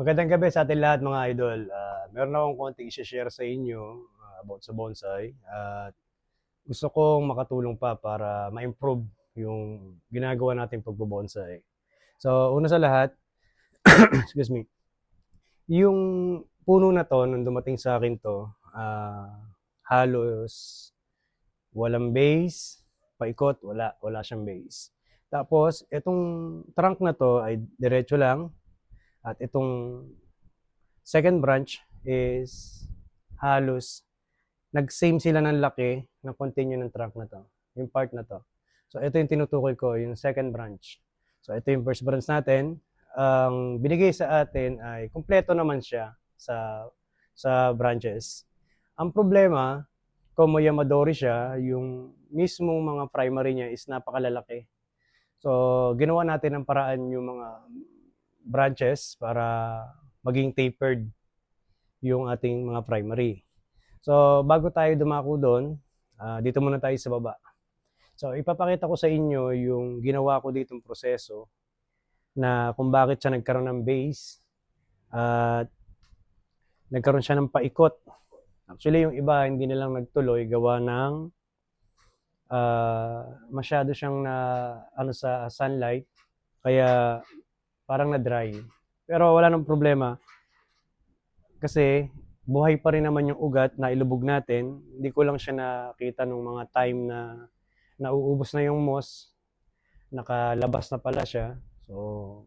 Magandang gabi sa ating lahat mga idol. Ah, meron akong konting i-share sa inyo ah, about sa bonsai. At gusto kong makatulong pa para ma-improve yung ginagawa nating pagbobonsai. So, una sa lahat, excuse me, yung puno na to, nung dumating sa akin to, ah, halos walang base, paikot, wala, wala siyang base. Tapos, itong trunk na to ay diretso lang, at itong second branch is halos nag-same sila ng laki ng continue ng trunk na to. Yung part na to. So ito yung tinutukoy ko, yung second branch. So ito yung first branch natin. Ang binigay sa atin ay kumpleto naman siya sa sa branches. Ang problema, kung Yamadori siya, yung mismong mga primary niya is napakalalaki. So, ginawa natin ng paraan yung mga branches para maging tapered yung ating mga primary. So, bago tayo dumako doon, ah, dito muna tayo sa baba. So, ipapakita ko sa inyo yung ginawa ko ditong proseso na kung bakit siya nagkaroon ng base at nagkaroon siya ng paikot. Actually, yung iba hindi na lang nagtuloy gawa ng ah, masyado siyang na ano sa sunlight kaya parang na-dry. Pero wala nang problema. Kasi buhay pa rin naman yung ugat na ilubog natin. Hindi ko lang siya nakita nung mga time na nauubos na yung moss. Nakalabas na pala siya. So,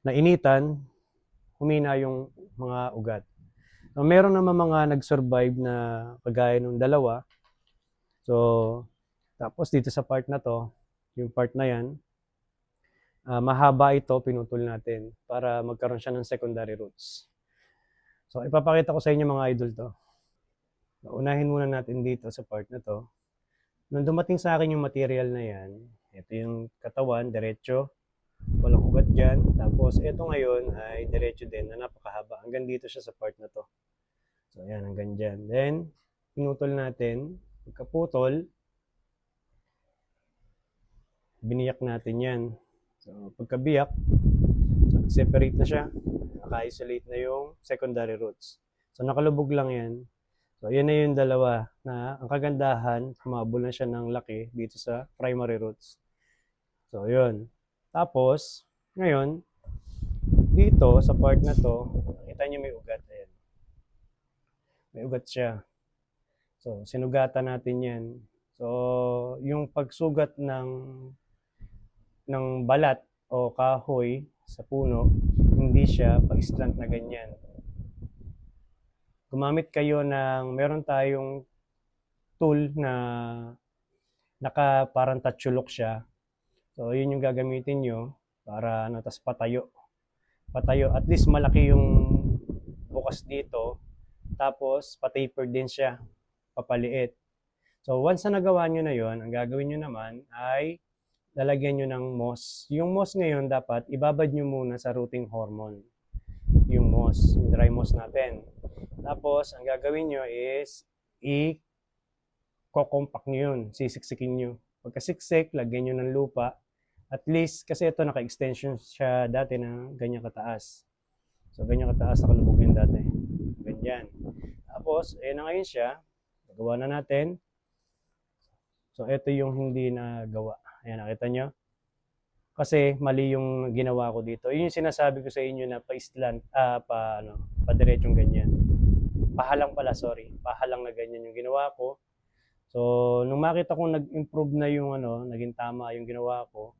nainitan, humina yung mga ugat. So, meron naman mga nag-survive na kagaya nung dalawa. So, tapos dito sa part na to, yung part na yan, Ah, mahaba ito, pinutol natin para magkaroon siya ng secondary roots. So, ipapakita ko sa inyo mga idol to. Unahin muna natin dito sa part na to. Nung dumating sa akin yung material na yan, ito yung katawan, diretso, walang ugat dyan. Tapos, ito ngayon ay diretso din na napakahaba. Hanggang dito siya sa part na to. So, ayan, hanggang dyan. Then, pinutol natin. Pagkaputol, biniyak natin yan. So, pagkabiyak, so, separate na siya. Naka-isolate na yung secondary roots. So, nakalubog lang yan. So, yan na yung dalawa na ang kagandahan, humabol na siya ng laki dito sa primary roots. So, yun. Tapos, ngayon, dito sa part na to, kita niyo may ugat. Ayan. May ugat siya. So, sinugatan natin yan. So, yung pagsugat ng ng balat o kahoy sa puno, hindi siya pa-slant na ganyan. Gumamit kayo ng, meron tayong tool na naka parang tatsulok siya. So, yun yung gagamitin nyo para ano, tas patayo. Patayo. At least malaki yung bukas dito. Tapos, pataper din siya. Papaliit. So, once na nagawa nyo na yon ang gagawin nyo naman ay lalagyan nyo ng moss. Yung moss ngayon dapat ibabad nyo muna sa rooting hormone. Yung moss, yung dry moss natin. Tapos, ang gagawin nyo is i-compact nyo yun, sisiksikin nyo. Pagkasiksik, lagyan nyo ng lupa. At least, kasi ito naka-extension siya dati na ganyan kataas. So, ganyan kataas, nakalubog yun dati. Ganyan. Tapos, ayan na ngayon siya. Nagawa na natin. So, ito yung hindi na gawa. Ayan, nakita nyo? Kasi mali yung ginawa ko dito. Yun yung sinasabi ko sa inyo na pa-islant, ah, pa, ano, pa diretsong ganyan. Pahalang pala, sorry. Pahalang na ganyan yung ginawa ko. So, nung makita kong nag-improve na yung ano, naging tama yung ginawa ko,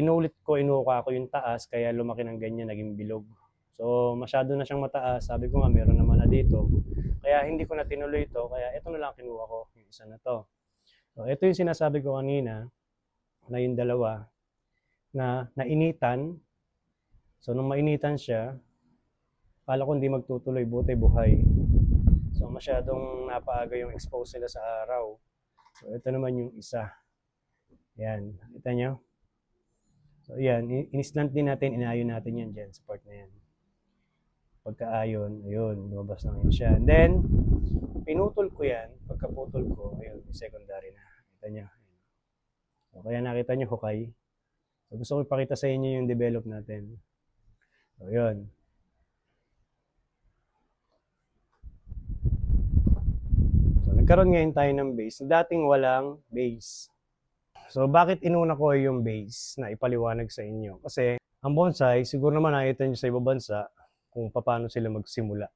inulit ko, inuka ko yung taas, kaya lumaki ng ganyan, naging bilog. So, masyado na siyang mataas. Sabi ko nga, meron naman na dito. Kaya hindi ko na tinuloy ito, kaya ito na lang kinuha ko, yung isa na to. So, ito yung sinasabi ko kanina, na yung dalawa, na nainitan. So, nung mainitan siya, kala ko hindi magtutuloy, buti buhay. So, masyadong napaaga yung expose nila sa araw. So, ito naman yung isa. Yan, kita nyo? So, yan, in- inislant din natin, inayon natin yan dyan sa part na yan. Pagkaayon, ayun, lumabas na yun siya. And then, pinutol ko yan, pagkaputol ko, ayun, secondary na. Kita nyo? So, kaya nakita nyo, hukay. So, gusto ko ipakita sa inyo yung develop natin. So, yun. So, nagkaroon ngayon tayo ng base. Dating walang base. So, bakit inuna ko yung base na ipaliwanag sa inyo? Kasi, ang bonsai, siguro naman nakita nyo sa ibang bansa kung paano sila magsimula.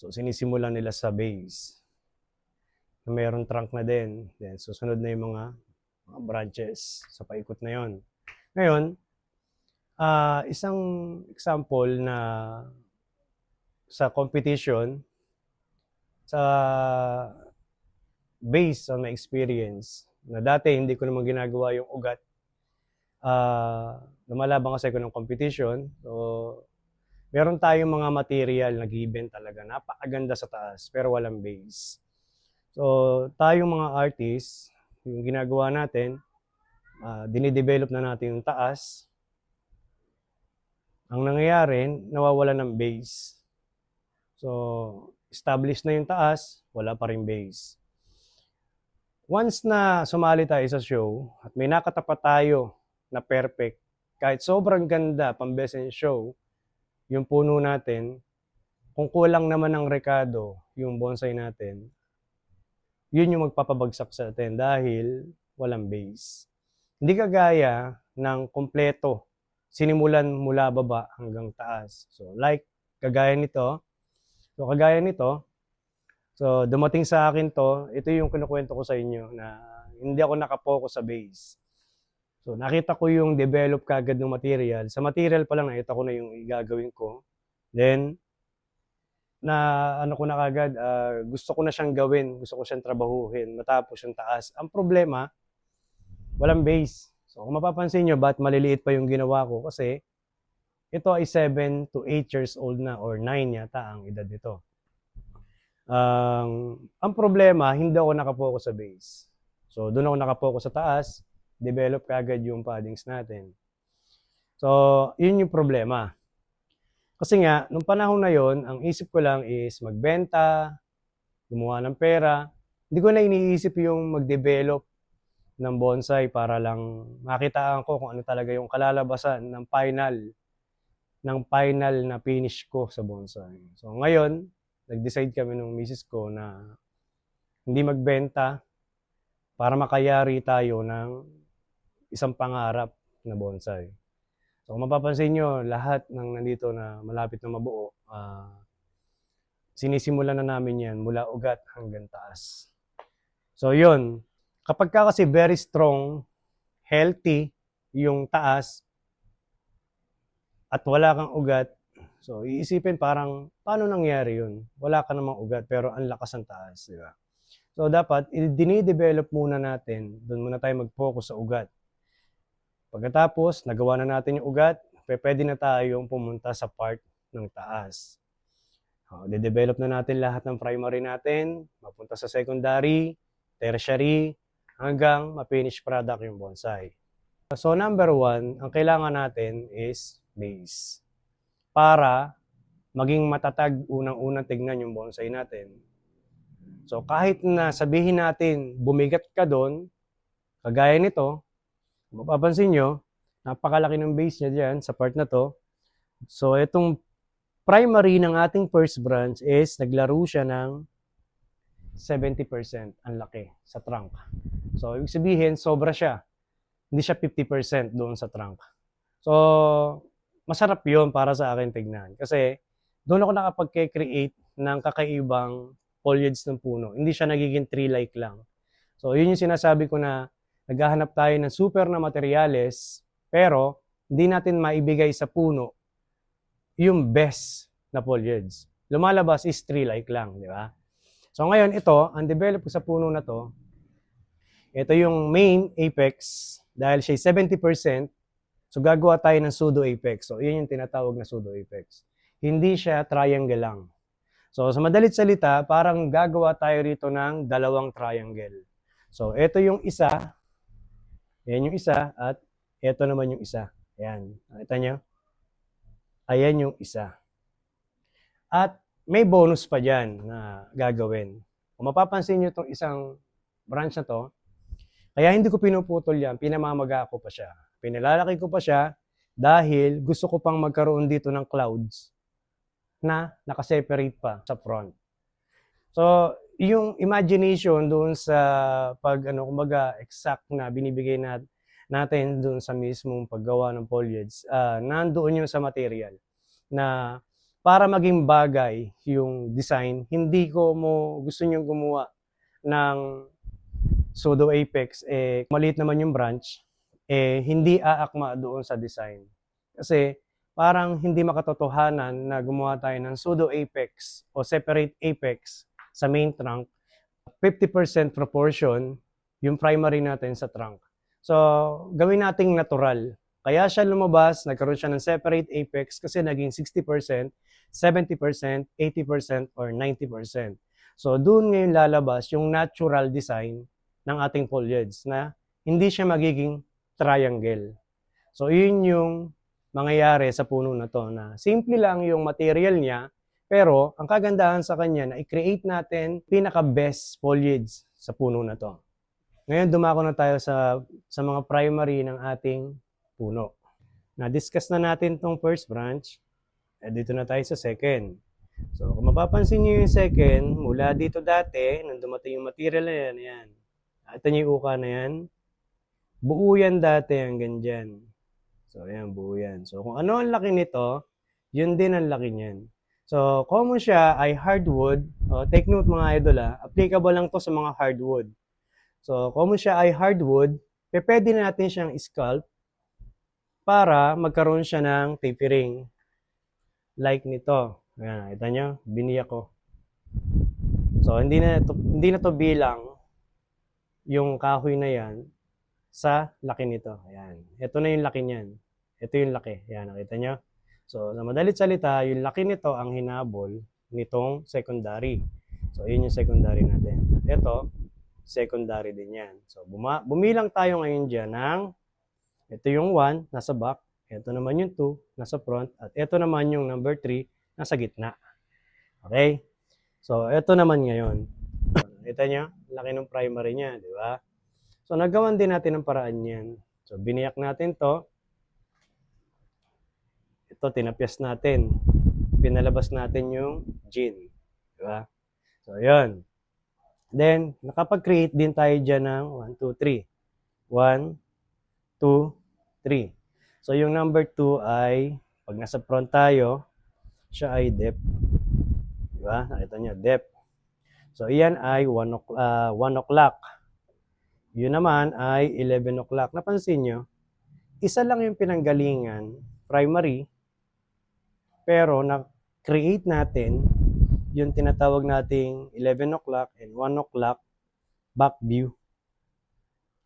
So, sinisimula nila sa base. Mayroong trunk na din. Then, susunod na yung mga, mga branches sa paikot na yon. Ngayon, ah isang example na sa competition, sa based on my experience, na dati hindi ko naman ginagawa yung ugat. Ah, lumalaban kasi ako ng competition. So, meron tayong mga material na given talaga. Napakaganda sa taas, pero walang base. So, tayong mga artists, yung ginagawa natin, ah, dinidevelop na natin yung taas. Ang nangyayari, nawawala ng base. So, established na yung taas, wala pa rin base. Once na sumali tayo sa show at may nakatapat tayo na perfect, kahit sobrang ganda pang in show, yung puno natin, kung kulang naman ng rekado yung bonsai natin, yun yung magpapabagsak sa atin dahil walang base. Hindi kagaya ng kompleto, sinimulan mula baba hanggang taas. So like kagaya nito, so kagaya nito, so dumating sa akin to, ito yung kinukwento ko sa inyo na hindi ako nakapokus sa base. So nakita ko yung develop kagad ng material. Sa material pa lang nakita ko na yung igagawin ko. Then na ano ko na kagad, ah, gusto ko na siyang gawin, gusto ko siyang trabahuhin, matapos yung taas. Ang problema, walang base. So kung mapapansin nyo, ba't maliliit pa yung ginawa ko? Kasi ito ay 7 to 8 years old na or 9 yata ang edad nito. Ang ang problema, hindi ako nakapokus sa base. So doon ako nakapokus sa taas, develop kagad yung paddings natin. So, yun yung problema. Kasi nga, nung panahon na yon, ang isip ko lang is magbenta, gumawa ng pera. Hindi ko na iniisip yung mag-develop ng bonsai para lang makitaan ko kung ano talaga yung kalalabasan ng final ng final na finish ko sa bonsai. So ngayon, nag-decide kami ng misis ko na hindi magbenta para makayari tayo ng isang pangarap na bonsai. So kung mapapansin nyo, lahat ng nandito na malapit na mabuo, ah, sinisimulan na namin yan mula ugat hanggang taas. So yun, kapag ka kasi very strong, healthy yung taas, at wala kang ugat, so iisipin parang, paano nangyari yun? Wala ka namang ugat, pero ang lakas ng taas, di ba? So dapat, dinidevelop muna natin, doon muna tayo mag-focus sa ugat. Pagkatapos, nagawa na natin yung ugat, pwede na tayong pumunta sa part ng taas. Uh, de-develop na natin lahat ng primary natin, mapunta sa secondary, tertiary, hanggang ma-finish product yung bonsai. So number one, ang kailangan natin is base. Para maging matatag unang-unang tignan yung bonsai natin. So kahit na sabihin natin bumigat ka doon, kagaya nito, mapapansin nyo, napakalaki ng base niya dyan sa part na to. So itong primary ng ating first branch is naglaro siya ng 70% ang laki sa trunk. So ibig sabihin, sobra siya. Hindi siya 50% doon sa trunk. So, masarap yon para sa akin tignan. Kasi, doon ako nakapag-create ng kakaibang foliage ng puno. Hindi siya nagiging tree-like lang. So, yun yung sinasabi ko na naghahanap tayo ng super na materyales, pero hindi natin maibigay sa puno yung best na foliage. Lumalabas is tree-like lang, di ba? So ngayon, ito, ang develop sa puno na to, ito yung main apex, dahil siya ay 70%, so gagawa tayo ng pseudo apex. So yun yung tinatawag na pseudo apex. Hindi siya triangle lang. So sa madalit salita, parang gagawa tayo rito ng dalawang triangle. So ito yung isa, yan yung isa, at ito naman yung isa. Ayan, nakita nyo? Ayan yung isa. At may bonus pa dyan na gagawin. Kung mapapansin nyo itong isang branch na to, kaya hindi ko pinuputol yan, pinamamaga ko pa siya. Pinalalaki ko pa siya, dahil gusto ko pang magkaroon dito ng clouds na nakaseparate pa sa front. So, yung imagination doon sa pag ano kumbaga exact na binibigay nat natin doon sa mismong paggawa ng foliage, ah nandoon yung sa material na para maging bagay yung design, hindi ko mo gusto niyong gumawa ng pseudo apex, eh maliit naman yung branch, eh hindi aakma doon sa design. Kasi parang hindi makatotohanan na gumawa tayo ng pseudo apex o separate apex sa main trunk, 50% proportion yung primary natin sa trunk. So, gawin nating natural. Kaya siya lumabas, nagkaroon siya ng separate apex kasi naging 60%, 70%, 80%, or 90%. So, doon ngayon lalabas yung natural design ng ating foliage na hindi siya magiging triangle. So, yun yung mangyayari sa puno na to na simple lang yung material niya pero ang kagandahan sa kanya na i-create natin pinaka-best foliage sa puno na to. Ngayon dumako na tayo sa sa mga primary ng ating puno. Na-discuss na natin tong first branch. Eh, dito na tayo sa second. So, kung mapapansin niyo yung second, mula dito dati, nung dumating yung material na yan, yan. Ito niyo yung uka na yan. Buo yan dati hanggang dyan. So, ayan, buo yan. So, kung ano ang laki nito, yun din ang laki niyan. So, common siya ay hardwood. O, take note mga idol ha, applicable lang to sa mga hardwood. So, common siya ay hardwood, pwede natin siyang sculpt para magkaroon siya ng tapering. Like nito. Ayan, kita nyo, biniyak ko. So, hindi na to, hindi na to bilang yung kahoy na yan sa laki nito. Ayan. Ito na yung laki niyan. Ito yung laki. Ayan, nakita nyo? So, sa madalit salita, yung laki nito ang hinabol nitong secondary. So, yun yung secondary natin. At ito, secondary din yan. So, buma- bumilang tayo ngayon dyan ng ito yung 1, nasa back. Ito naman yung 2, nasa front. At ito naman yung number 3, nasa gitna. Okay? So, ito naman ngayon. Kita nyo? Laki ng primary niya, di ba? So, nagawan din natin ang paraan yan. So, biniyak natin to. Ito, tinapyas natin. Pinalabas natin yung gin. Di ba? So, yun. Then, nakapag-create din tayo dyan ng 1, 2, 3. 1, 2, 3. So, yung number 2 ay, pag nasa front tayo, siya ay depth. Di ba? Nakita nyo, depth. So, iyan ay 1 o'clock. ah, 1 o'clock. Yun naman ay 11 o'clock. Napansin nyo, isa lang yung pinanggalingan, primary, pero na-create natin yung tinatawag nating 11 o'clock and 1 o'clock back view.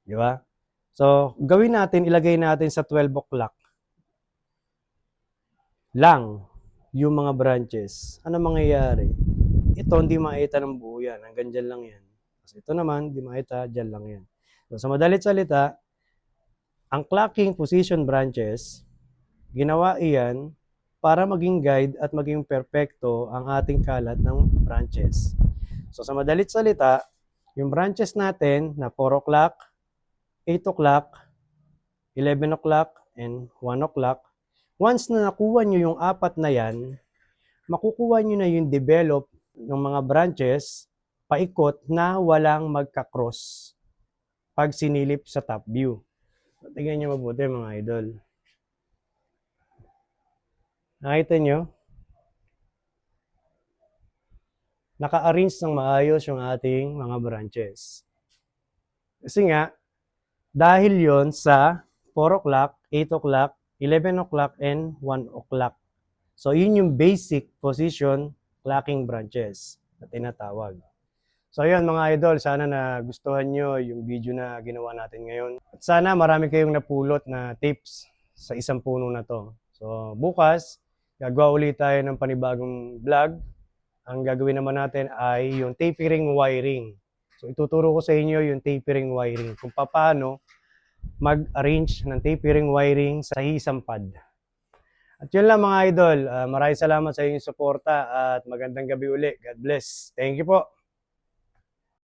Di ba? So, gawin natin, ilagay natin sa 12 o'clock lang yung mga branches. Ano mangyayari? Ito, hindi makita ng buo yan. Hanggang dyan lang yan. Kasi ito naman, hindi makita, dyan lang yan. So, sa madalit salita, ang clocking position branches, ginawa iyan para maging guide at maging perpekto ang ating kalat ng branches. So sa madalit salita, yung branches natin na 4 o'clock, 8 o'clock, 11 o'clock, and 1 o'clock, once na nakuha nyo yung apat na yan, makukuha nyo na yung develop ng mga branches paikot na walang magka-cross pag sinilip sa top view. Tingnan nyo mabuti mga idol. Nakita nyo? Naka-arrange ng maayos yung ating mga branches. Kasi nga, dahil yon sa 4 o'clock, 8 o'clock, 11 o'clock, and 1 o'clock. So, yun yung basic position clocking branches na tinatawag. So, yun mga idol, sana na gustuhan nyo yung video na ginawa natin ngayon. At sana marami kayong napulot na tips sa isang puno na to. So, bukas, gagawa ulit tayo ng panibagong vlog. Ang gagawin naman natin ay yung tapering wiring. So, ituturo ko sa inyo yung tapering wiring. Kung paano mag-arrange ng tapering wiring sa isang pad. At yun lang mga idol. Ah, maraming salamat sa inyong suporta at magandang gabi uli. God bless. Thank you po.